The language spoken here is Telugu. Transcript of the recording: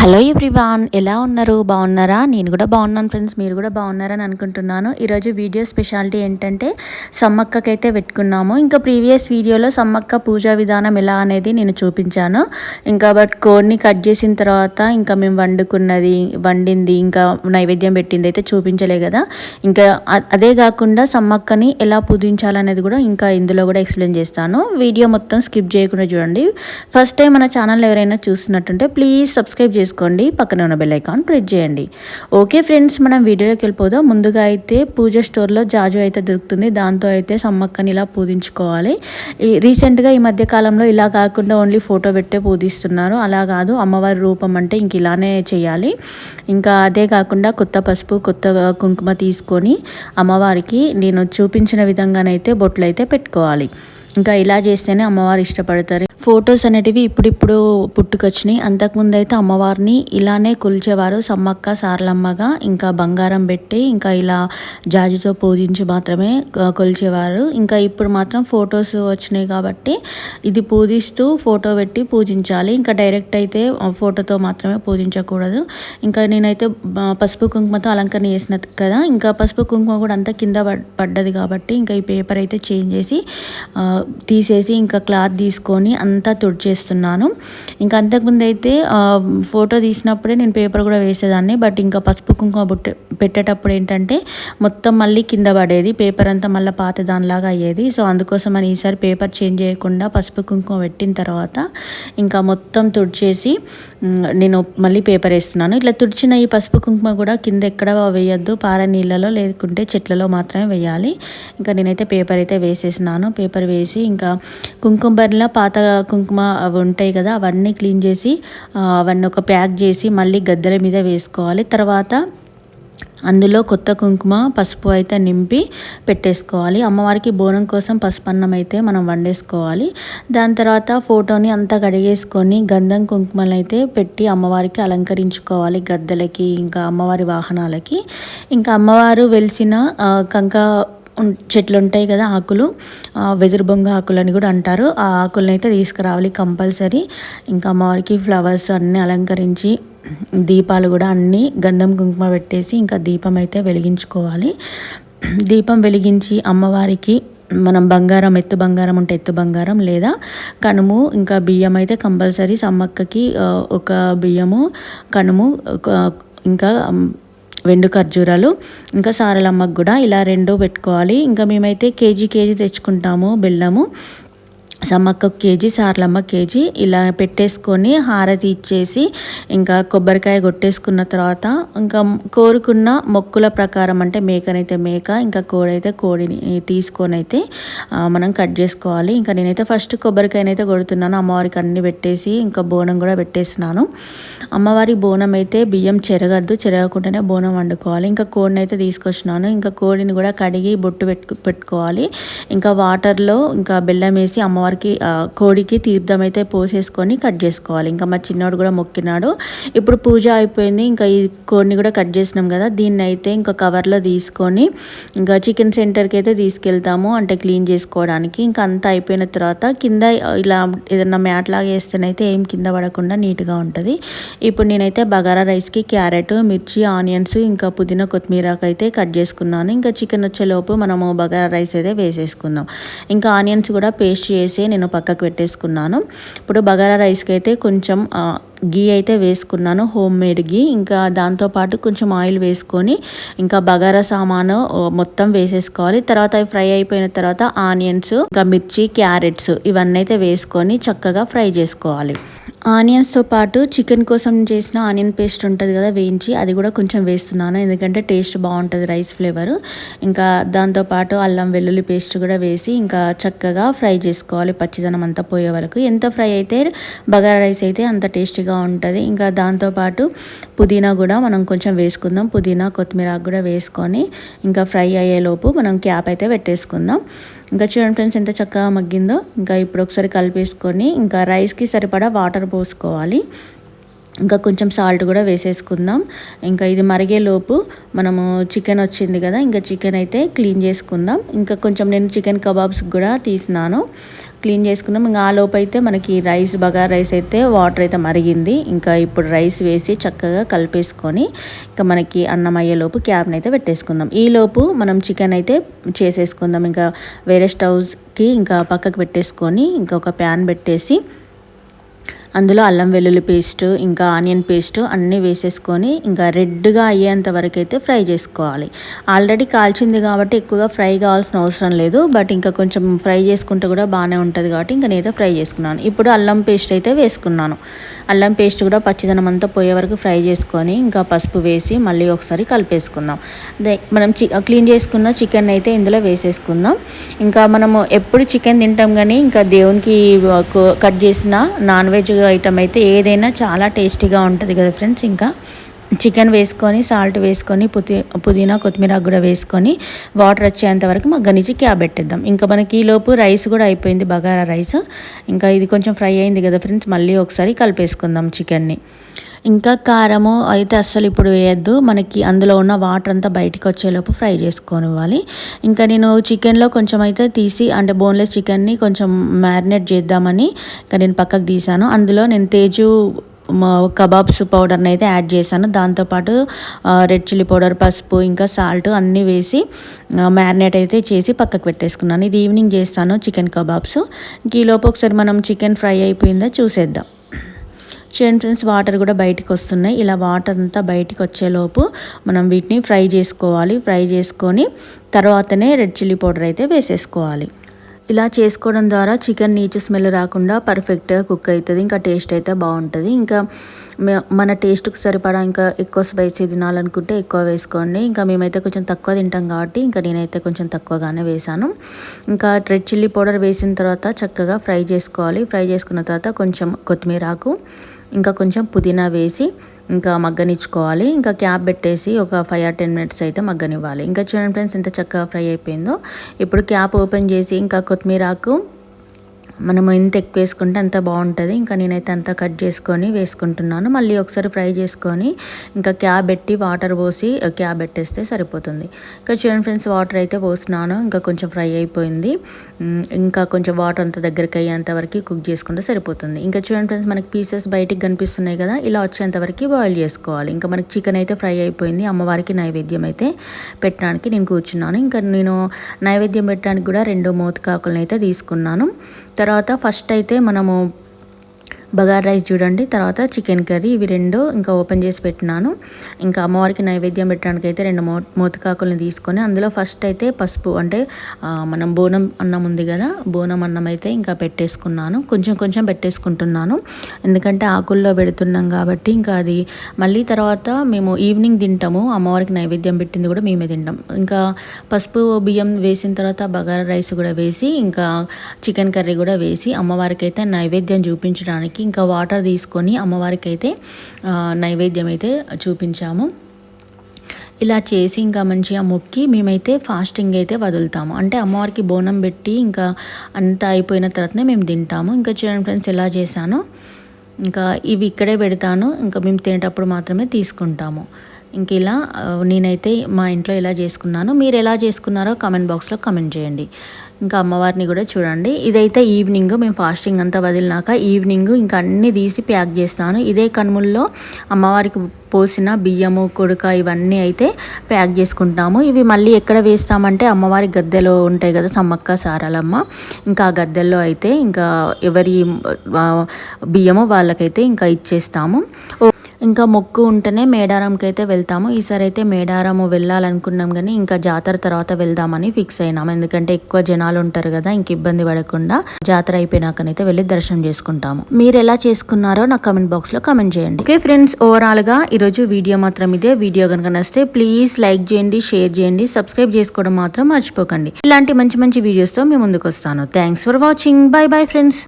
హలో ఎవ్రీవాన్ ఎలా ఉన్నారు? బాగున్నారా? నేను కూడా బాగున్నాను ఫ్రెండ్స్ మీరు కూడా బాగున్నారని అనుకుంటున్నాను. ఈరోజు వీడియో స్పెషాలిటీ ఏంటంటే సమ్మక్కకైతే పెట్టుకున్నాము. ఇంకా ప్రీవియస్ వీడియోలో సమ్మక్క పూజా విధానం ఎలా అనేది నేను చూపించాను. ఇంకా బట్ కోడ్ని కట్ చేసిన తర్వాత ఇంకా మేము వండుకున్నది వండింది ఇంకా నైవేద్యం పెట్టింది అయితే చూపించలే కదా. ఇంకా అదే కాకుండా సమ్మక్కని ఎలా పూజించాలనేది కూడా ఇంకా ఇందులో కూడా ఎక్స్ప్లెయిన్ చేస్తాను. వీడియో మొత్తం స్కిప్ చేయకుండా చూడండి. ఫస్ట్ టైం మన ఛానల్ ఎవరైనా చూస్తున్నట్టుంటే ప్లీజ్ సబ్స్క్రైబ్ చేసి చేసుకోండి పక్కన ఉన్న బెల్ ఐకాన్ ప్రెస్ చేయండి. ఓకే ఫ్రెండ్స్ మనం వీడియోలోకి వెళ్ళిపోదాం. ముందుగా అయితే పూజ స్టోర్లో జాజు అయితే దొరుకుతుంది. దాంతో అయితే సమ్మక్కని ఇలా పూజించుకోవాలి. రీసెంట్గా ఈ మధ్య కాలంలో ఇలా కాకుండా ఓన్లీ ఫోటో పెట్టే పూజిస్తున్నారు. అలా కాదు అమ్మవారి రూపం అంటే ఇంక ఇలానే చేయాలి. ఇంకా అదే కాకుండా కొత్త పసుపు కొత్త కుంకుమ తీసుకొని అమ్మవారికి నేను చూపించిన విధంగానైతే బొట్లు అయితే పెట్టుకోవాలి. ఇంకా ఇలా చేస్తేనే అమ్మవారు ఇష్టపడతారు. ఫొటోస్ అనేటివి ఇప్పుడిప్పుడు పుట్టుకొచ్చినాయి. అంతకుముందు అయితే అమ్మవారిని ఇలానే కొలిచేవారు. సమ్మక్క సారలమ్మగా ఇంకా బంగారం పెట్టి ఇంకా ఇలా జాజితో పూజించి మాత్రమే కొలిచేవారు. ఇంకా ఇప్పుడు మాత్రం ఫొటోస్ వచ్చినాయి కాబట్టి ఇది పూజిస్తూ ఫోటో పెట్టి పూజించాలి. ఇంకా డైరెక్ట్ అయితే ఫోటోతో మాత్రమే పూజించకూడదు. ఇంకా నేనైతే పసుపు కుంకుమతో అలంకరణ చేసిన కదా ఇంకా పసుపు కుంకుమ కూడా అంతా కింద పడ్డది కాబట్టి ఇంకా ఈ పేపర్ అయితే చేంజ్ చేసి తీసేసి ఇంకా క్లాత్ తీసుకొని అంత అంతా తుడిచేస్తున్నాను. ఇంకా అంతకుముందు అయితే ఫోటో తీసినప్పుడే నేను పేపర్ కూడా వేసేదాన్ని. బట్ ఇంకా పసుపు కుంకుమ బుట్ట పెట్టేటప్పుడు ఏంటంటే మొత్తం మళ్ళీ కింద పడేది. పేపర్ అంతా మళ్ళీ పాత దానిలాగా అయ్యేది. సో అందుకోసం అని ఈసారి పేపర్ చేంజ్ చేయకుండా పసుపు కుంకుమ పెట్టిన తర్వాత ఇంకా మొత్తం తుడిచేసి నేను మళ్ళీ పేపర్ వేస్తున్నాను. ఇట్లా తుడిచిన ఈ పసుపు కుంకుమ కూడా కింద ఎక్కడ వేయద్దు. పార నీళ్ళలో లేకుంటే చెట్లలో మాత్రమే వేయాలి. ఇంకా నేనైతే పేపర్ అయితే వేసేసినాను. పేపర్ వేసి ఇంకా కుంకుమ బరిలో పాత కుంకుమ అవి ఉంటాయి కదా అవన్నీ క్లీన్ చేసి అవన్నీ ఒక ప్యాక్ చేసి మళ్ళీ గద్దెల మీద వేసుకోవాలి. తర్వాత అందులో కొత్త కుంకుమ పసుపు అయితే నింపి పెట్టేసుకోవాలి. అమ్మవారికి బోనం కోసం పసుపు అన్నం అయితే మనం వండేసుకోవాలి. దాని తర్వాత ఫోటోని అంతా కడిగేసుకొని గంధం కుంకుమలు అయితే పెట్టి అమ్మవారికి అలంకరించుకోవాలి గద్దెలకి ఇంకా అమ్మవారి వాహనాలకి. ఇంకా అమ్మవారు వెలిసిన కంక చెట్లు ఉంటాయి కదా ఆకులు. వెదురు బొంగ ఆకులు అని కూడా అంటారు. ఆ ఆకులను అయితే తీసుకురావాలి కంపల్సరీ. ఇంకా అమ్మవారికి ఫ్లవర్స్ అన్నీ అలంకరించి దీపాలు కూడా అన్నీ గంధం కుంకుమ పెట్టేసి ఇంకా దీపం అయితే వెలిగించుకోవాలి. దీపం వెలిగించి అమ్మవారికి మనం బంగారం ఎత్తు బంగారం ఉంటే ఎత్తు బంగారం లేదా కనుము ఇంకా బియ్యం అయితే కంపల్సరీ సమ్మక్కకి ఒక బియ్యము కనుము ఇంకా వెండు ఖర్జూరాలు ఇంకా సారలమ్మకు కూడా ఇలా రెండు పెట్టుకోవాలి. ఇంకా మేమైతే కేజీ కేజీ తెచ్చుకుంటాము బెల్లము. సమ్మక్క కేజీ సార్లమ్మ కేజీ ఇలా పెట్టేసుకొని హారతి ఇచ్చేసి ఇంకా కొబ్బరికాయ కొట్టేసుకున్న తర్వాత ఇంకా కోరుకున్న మొక్కుల ప్రకారం అంటే మేకనైతే మేక ఇంకా కోడైతే కోడిని తీసుకొని అయితే మనం కట్ చేసుకోవాలి. ఇంకా నేనైతే ఫస్ట్ కొబ్బరికాయనైతే కొడుతున్నాను. అమ్మవారికి అన్ని పెట్టేసి ఇంకా బోనం కూడా పెట్టేసినాను అమ్మవారి బోనం అయితే బియ్యం చెరగద్దు. చెరగకుండానే బోనం వండుకోవాలి. ఇంకా కోడిని అయితే తీసుకొచ్చినాను. ఇంకా కోడిని కూడా కడిగి బొట్టు పెట్టు పెట్టుకోవాలి. ఇంకా వాటర్లో ఇంకా బెల్లం వేసి అమ్మవారి అమ్మవారికి కోడికి తీర్థం అయితే పోసేసుకొని కట్ చేసుకోవాలి. ఇంకా మా చిన్నోడు కూడా మొక్కినాడు. ఇప్పుడు పూజ అయిపోయింది. ఇంకా ఈ కోడిని కూడా కట్ చేసినాం కదా. దీన్ని అయితే ఇంకా కవర్లో తీసుకొని ఇంకా చికెన్ సెంటర్కి అయితే తీసుకెళ్తాము. అంటే క్లీన్ చేసుకోవడానికి. ఇంకా అంతా అయిపోయిన తర్వాత కింద ఇలా ఏదన్నా మ్యాట్ లాగా వేస్తేనైతే ఏం కింద పడకుండా నీట్గా ఉంటుంది. ఇప్పుడు నేనైతే బగారా రైస్కి క్యారెట్ మిర్చి ఆనియన్స్ ఇంకా పుదీనా కొత్తిమీరకు అయితే కట్ చేసుకున్నాను. ఇంకా చికెన్ వచ్చేలోపు మనము బగారా రైస్ అయితే వేసేసుకుందాం. ఇంకా ఆనియన్స్ కూడా పేస్ట్ చేసి చేసి నేను పక్కకు పెట్టేసుకున్నాను. ఇప్పుడు బగారా రైస్కి అయితే కొంచెం గీ అయితే వేసుకున్నాను హోమ్ మేడ్ గీ ఇంకా దాంతోపాటు కొంచెం ఆయిల్ వేసుకొని ఇంకా బగారా సామాను మొత్తం వేసేసుకోవాలి. తర్వాత అవి ఫ్రై అయిపోయిన తర్వాత ఆనియన్స్ ఇంకా మిర్చి క్యారెట్స్ ఇవన్నీ అయితే వేసుకొని చక్కగా ఫ్రై చేసుకోవాలి. ఆనియన్స్తో పాటు చికెన్ కోసం చేసిన ఆనియన్ పేస్ట్ ఉంటుంది కదా వేయించి అది కూడా కొంచెం వేస్తున్నాను. ఎందుకంటే టేస్ట్ బాగుంటుంది రైస్ ఫ్లేవర్. ఇంకా దాంతోపాటు అల్లం వెల్లుల్లి పేస్ట్ కూడా వేసి ఇంకా చక్కగా ఫ్రై చేసుకోవాలి పచ్చిదనం అంతా పోయే వరకు. ఎంత ఫ్రై అయితే బగారా రైస్ అయితే అంత టేస్టీగా ఉంటుంది. ఇంకా దాంతోపాటు పుదీనా కూడా మనం కొంచెం వేసుకుందాం. పుదీనా కొత్తిమీర కూడా వేసుకొని ఇంకా ఫ్రై అయ్యేలోపు మనం క్యాప్ అయితే పెట్టేసుకుందాం. ఇంకా చూడండి ఫ్రెండ్స్ ఎంత చక్కగా మగ్గిందో. ఇంకా ఇప్పుడు ఒకసారి కలిపేసుకొని ఇంకా రైస్కి సరిపడా వాటర్ పోసుకోవాలి. ఇంకా కొంచెం సాల్ట్ కూడా వేసేసుకుందాం. ఇంకా ఇది మరిగేలోపు మనము చికెన్ వచ్చింది కదా ఇంకా చికెన్ అయితే క్లీన్ చేసుకుందాం. ఇంకా కొంచెం నేను చికెన్ కబాబ్స్ కూడా తీసినాను. క్లీన్ చేసుకున్నాం ఇంకా ఆ లోపు అయితే మనకి రైస్ బగార్ రైస్ అయితే వాటర్ అయితే మరిగింది. ఇంకా ఇప్పుడు రైస్ వేసి చక్కగా కలిపేసుకొని ఇంకా మనకి అన్నం అయ్యేలోపు క్యాబ్ని అయితే పెట్టేసుకుందాం. ఈ లోపు మనం చికెన్ అయితే చేసేసుకుందాం. ఇంకా వేరే స్టవ్స్కి ఇంకా పక్కకు పెట్టేసుకొని ఇంకా ఒక ప్యాన్ పెట్టేసి అందులో అల్లం వెల్లుల్లి పేస్ట్ ఇంకా ఆనియన్ పేస్ట్ అన్నీ వేసేసుకొని ఇంకా రెడ్గా అయ్యేంత వరకు అయితే ఫ్రై చేసుకోవాలి. ఆల్రెడీ కాల్చింది కాబట్టి ఎక్కువగా ఫ్రై కావాల్సిన అవసరం లేదు. బట్ ఇంకా కొంచెం ఫ్రై చేసుకుంటే కూడా బాగానే ఉంటుంది కాబట్టి ఇంకా నేనైతే ఫ్రై చేసుకున్నాను. ఇప్పుడు అల్లం పేస్ట్ అయితే వేసుకున్నాను. అల్లం పేస్ట్ కూడా పచ్చిదనం అంతా పోయే వరకు ఫ్రై చేసుకొని ఇంకా పసుపు వేసి మళ్ళీ ఒకసారి కలిపేసుకుందాం. మనం చి క్లీన్ చేసుకున్న చికెన్ అయితే ఇందులో వేసేసుకుందాం. ఇంకా మనము ఎప్పుడు చికెన్ తింటాం కానీ ఇంకా దేవునికి కట్ చేసిన నాన్ వెజ్ ఐటమ్ అయితే ఏదైనా చాలా టేస్టీగా ఉంటుంది కదా ఫ్రెండ్స్ ఇంకా. చికెన్ వేసుకొని సాల్ట్ వేసుకొని పుదీ పుదీనా కొత్తిమీర కూడా వేసుకొని వాటర్ వచ్చేంత వరకు మగ్గనిచ్చి క్యాబ్ పెట్టేద్దాం. ఇంకా మనకి ఈలోపు రైస్ కూడా అయిపోయింది బగారా రైస్. ఇంకా ఇది కొంచెం ఫ్రై అయింది కదా ఫ్రెండ్స్ మళ్ళీ ఒకసారి కలిపేసుకుందాం చికెన్ని. ఇంకా కారము అయితే అస్సలు ఇప్పుడు వేయద్దు. మనకి అందులో ఉన్న వాటర్ అంతా బయటకు వచ్చేలోపు ఫ్రై చేసుకోనివ్వాలి. ఇంకా నేను చికెన్లో కొంచెం అయితే తీసి అంటే బోన్లెస్ చికెన్ని కొంచెం మ్యారినేట్ చేద్దామని ఇంకా నేను పక్కకు తీసాను అందులో నేను తేజు కబాబ్స్ పౌడర్ని అయితే యాడ్ చేశాను. దాంతోపాటు రెడ్ చిల్లీ పౌడర్ పసుపు ఇంకా సాల్ట్ అన్నీ వేసి మ్యారినేట్ అయితే చేసి పక్కకు పెట్టేసుకున్నాను. ఇది ఈవినింగ్ చేస్తాను చికెన్ కబాబ్స్. ఇంక ఈలోపు ఒకసారి మనం చికెన్ ఫ్రై అయిపోయిందా చూసేద్దాం. చూడండి ఫ్రెండ్స్ వాటర్ కూడా బయటకు వస్తున్నాయి. ఇలా వాటర్ అంతా బయటకు వచ్చేలోపు మనం వీటిని ఫ్రై చేసుకోవాలి. ఫ్రై చేసుకొని తర్వాతనే రెడ్ చిల్లీ పౌడర్ అయితే వేసేసుకోవాలి. ఇలా చేసుకోవడం ద్వారా చికెన్ నీచు స్మెల్ రాకుండా పర్ఫెక్ట్గా కుక్ అవుతుంది. ఇంకా టేస్ట్ అయితే బాగుంటుంది. ఇంకా మన టేస్ట్కి సరిపడా ఇంకా ఎక్కువ స్పైసీ తినాలనుకుంటే ఎక్కువ వేసుకోండి. ఇంకా మేమైతే కొంచెం తక్కువ తింటాం కాబట్టి ఇంకా నేనైతే కొంచెం తక్కువగానే వేసాను ఇంకా రెడ్ చిల్లీ పౌడర్ వేసిన తర్వాత చక్కగా ఫ్రై చేసుకోవాలి. ఫ్రై చేసుకున్న తర్వాత కొంచెం కొత్తిమీర ఆకు ఇంకా కొంచెం పుదీనా వేసి ఇంకా మగ్గనిచ్చుకోవాలి. ఇంకా క్యాప్ పెట్టేసి ఒక ఫైవ్ ఆర్ టెన్ మినిట్స్ అయితే మగ్గనివ్వాలి. ఇంకా చూడండి ఫ్రెండ్స్ ఎంత చక్కగా ఫ్రై అయిపోయిందో. ఇప్పుడు క్యాప్ ఓపెన్ చేసి ఇంకా కొత్తిమీర ఆకు మనం ఎంత ఎక్కువ వేసుకుంటే అంత బాగుంటుంది. ఇంకా నేనైతే అంతా కట్ చేసుకొని వేసుకుంటున్నాను. మళ్ళీ ఒకసారి ఫ్రై చేసుకొని ఇంకా క్యాబ్ పెట్టి వాటర్ పోసి క్యాబ్ పెట్టేస్తే సరిపోతుంది. ఇంకా చూడండి ఫ్రెండ్స్ వాటర్ అయితే పోసినాను ఇంకా కొంచెం ఫ్రై అయిపోయింది. ఇంకా కొంచెం వాటర్ అంత దగ్గరికి అయ్యేంత వరకు కుక్ చేసుకుంటే సరిపోతుంది. ఇంకా చూడండి ఫ్రెండ్స్ మనకి పీసెస్ బయటికి కనిపిస్తున్నాయి కదా ఇలా వచ్చేంత వరకు బాయిల్ చేసుకోవాలి. ఇంకా మనకి చికెన్ అయితే ఫ్రై అయిపోయింది. అమ్మవారికి నైవేద్యం అయితే పెట్టడానికి నేను కూర్చున్నాను. ఇంకా నేను నైవేద్యం పెట్టడానికి కూడా రెండు మూతకాకులను అయితే తీసుకున్నాను. తర్వాత ఫస్ట్ అయితే మనము బగార్ రైస్ చూడండి తర్వాత చికెన్ కర్రీ. ఇవి రెండు ఇంకా ఓపెన్ చేసి పెట్టినాను ఇంకా అమ్మవారికి నైవేద్యం పెట్టడానికి అయితే రెండు మో తీసుకొని అందులో ఫస్ట్ అయితే పసుపు అంటే మనం బోనం అన్నం ఉంది కదా బోనం అన్నం అయితే ఇంకా పెట్టేసుకున్నాను. కొంచెం కొంచెం పెట్టేసుకుంటున్నాను. ఎందుకంటే ఆకుల్లో పెడుతున్నాం కాబట్టి ఇంకా అది మళ్ళీ తర్వాత మేము ఈవినింగ్ తింటాము. అమ్మవారికి నైవేద్యం పెట్టింది కూడా మేమే తింటాం. ఇంకా పసుపు బియ్యం వేసిన తర్వాత బగారా రైస్ కూడా వేసి ఇంకా చికెన్ కర్రీ కూడా వేసి అమ్మవారికి అయితే నైవేద్యం చూపించడానికి ఇంకా వాటర్ తీసుకొని అమ్మవారికి అయితే నైవేద్యం అయితే చూపించాము. ఇలా చేసి ఇంకా మంచిగా మొక్కి మేమైతే ఫాస్టింగ్ అయితే వదులుతాము. అంటే అమ్మవారికి బోనం పెట్టి ఇంకా అంతా అయిపోయిన తర్వాతనే మేము తింటాము. ఇంకా చూడండి ఫ్రెండ్స్ ఎలా చేశాను. ఇంకా ఇవి ఇక్కడే పెడతాను. ఇంకా మేము తినేటప్పుడు మాత్రమే తీసుకుంటాము. ఇంక ఇలా నేనైతే మా ఇంట్లో ఎలా చేసుకున్నాను మీరు ఎలా చేసుకున్నారో కామెంట్ బాక్స్లో కమెంట్ చేయండి. ఇంకా అమ్మవారిని కూడా చూడండి. ఇదైతే ఈవినింగ్ మేము ఫాస్టింగ్ అంతా వదిలినాక ఈవినింగ్ ఇంకా అన్నీ తీసి ప్యాక్ చేస్తాను ఇదే కనుముల్లో అమ్మవారికి పోసిన బియ్యము కొడుక ఇవన్నీ అయితే ప్యాక్ చేసుకుంటాము ఇవి మళ్ళీ ఎక్కడ వేస్తామంటే అమ్మవారి గద్దెలో ఉంటాయి కదా సమ్మక్క సారాలమ్మ. ఇంకా ఆ గద్దెల్లో అయితే ఇంకా ఎవరి బియ్యము వాళ్ళకైతే ఇంకా ఇచ్చేస్తాము. ఇంకా మొక్కు ఉంటేనే మేడారంకి అయితే వెళ్తాము. ఈసారి అయితే మేడారము వెళ్ళాలనుకున్నాం కానీ ఇంకా జాతర తర్వాత వెళ్దామని ఫిక్స్ అయినాం. ఎందుకంటే ఎక్కువ జనాలు ఉంటారు కదా ఇంక ఇబ్బంది పడకుండా జాతర అయిపోయినాకనైతే వెళ్ళి దర్శనం చేసుకుంటాము. మీరు ఎలా చేసుకున్నారో నా కమెంట్ బాక్స్లో కమెంట్ చేయండి. ఓకే ఫ్రెండ్స్ ఓవరాల్గా ఈరోజు వీడియో మాత్రం ఇదే. వీడియో కనుక నస్తే ప్లీజ్ లైక్ చేయండి షేర్ చేయండి సబ్స్క్రైబ్ చేసుకోవడం మాత్రం మర్చిపోకండి. ఇలాంటి మంచి మంచి వీడియోస్తో మేము ముందుకు వస్తాను. Thanks for watching. Bye bye friends.